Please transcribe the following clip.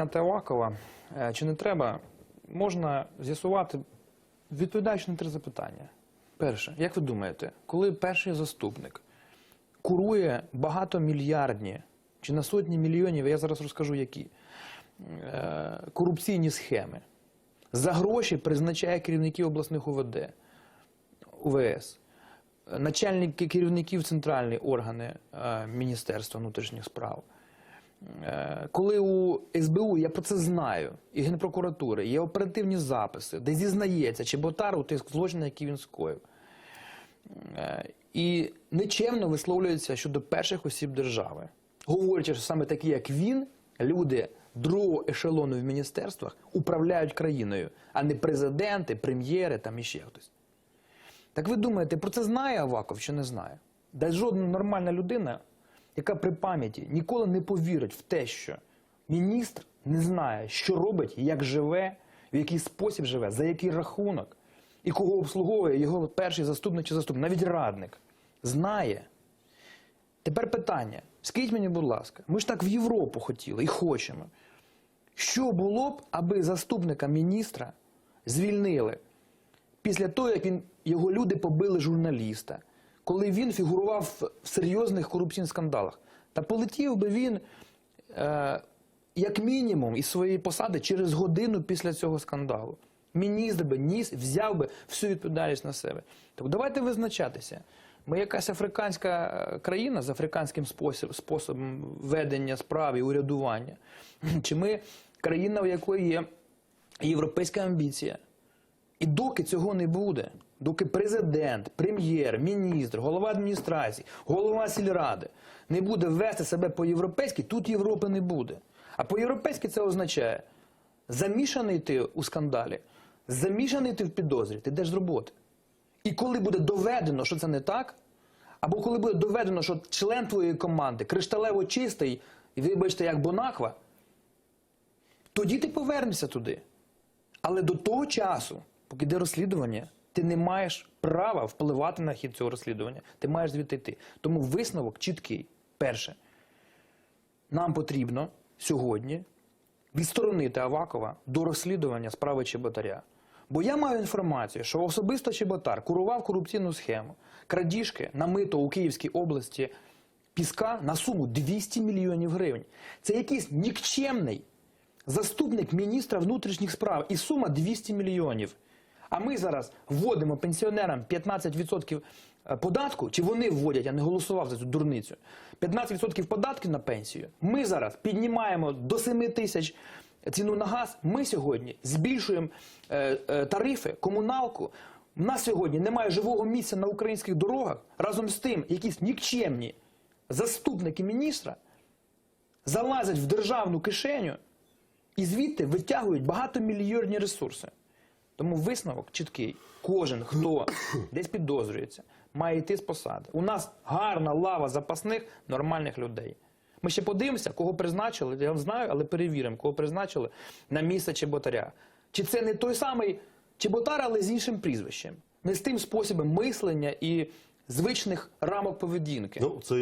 звільняти Авакова е, чи не треба, можна з'ясувати, відповідаючи на три запитання. Перше, як ви думаєте, коли перший заступник курує багатомільярдні чи на сотні мільйонів, я зараз розкажу які, е, корупційні схеми, за гроші призначає керівників обласних УВД, УВС, начальники керівників центральні органи е, Міністерства внутрішніх справ. Е, Коли у СБУ, я про це знаю, і Генпрокуратури, є оперативні записи, де зізнається Чеботар у тих злочинах, які він скоїв. Е, І нечемно висловлюється щодо перших осіб держави, говорячи, що саме такі, як він, люди другого ешелону в міністерствах управляють країною, а не президенти, прем'єри там і ще хтось. Так ви думаєте, про це знає Аваков чи не знає? Да жодна нормальна людина, яка при пам'яті ніколи не повірить в те, що міністр не знає, що робить, як живе, в який спосіб живе, за який рахунок, і кого обслуговує його перший заступник чи заступник, навіть радник. Знає. Тепер питання. Скажіть мені, будь ласка, ми ж так в Європу хотіли і хочемо. Що було б, аби заступника міністра звільнили після того, як він, його люди побили журналіста, коли він фігурував в- в серйозних корупційних скандалах? Та полетів би він, е, як мінімум, із своєї посади через годину після цього скандалу. Міністр би ніс, взяв би всю відповідальність на себе. Тобто давайте визначатися. Ми якась африканська е, країна з африканським спосіб, способом ведення справ і урядування. Чи ми країна, у якої є європейська амбіція? І доки цього не буде, доки президент, прем'єр, міністр, голова адміністрації, голова сільради не буде вести себе по-європейськи, тут Європи не буде. А по-європейськи це означає замішаний ти у скандалі, замішаний ти в підозрі, ти йдеш з роботи. І коли буде доведено, що це не так, або коли буде доведено, що член твоєї команди кришталево чистий, і вибачте, як Бонахва, тоді ти повернешся туди. Але до того часу, поки йде розслідування, ти не маєш права впливати на хід цього розслідування. Ти маєш звідти йти. Тому висновок чіткий. Перше, нам потрібно сьогодні відсторонити Авакова до розслідування справи Чеботаря. Бо я маю інформацію, що особисто Чеботар курував корупційну схему крадіжки намито у Київській області піска на суму 200 мільйонів гривень. Це якийсь нікчемний заступник міністра внутрішніх справ і сума 200 мільйонів. А ми зараз вводимо пенсіонерам 15% податку, чи вони вводять, я не голосував за цю дурницю. 15% податків на пенсію. Ми зараз піднімаємо до 7 тисяч ціну на газ. Ми сьогодні збільшуємо е, е, тарифи, комуналку. У нас сьогодні немає живого місця на українських дорогах. Разом з тим, якісь нікчемні заступники міністра залазять в державну кишеню і звідти витягують багатомільйонні ресурси. Тому висновок чіткий. Кожен, хто десь підозрюється, має йти з посади. У нас гарна лава запасних нормальних людей. Ми ще подивимося, кого призначили. Я знаю, але перевіримо, кого призначили на місце Чеботаря. Чи це не той самий Чеботар, але з іншим прізвищем, не з тим способом мислення і звичних рамок поведінки. Ну, це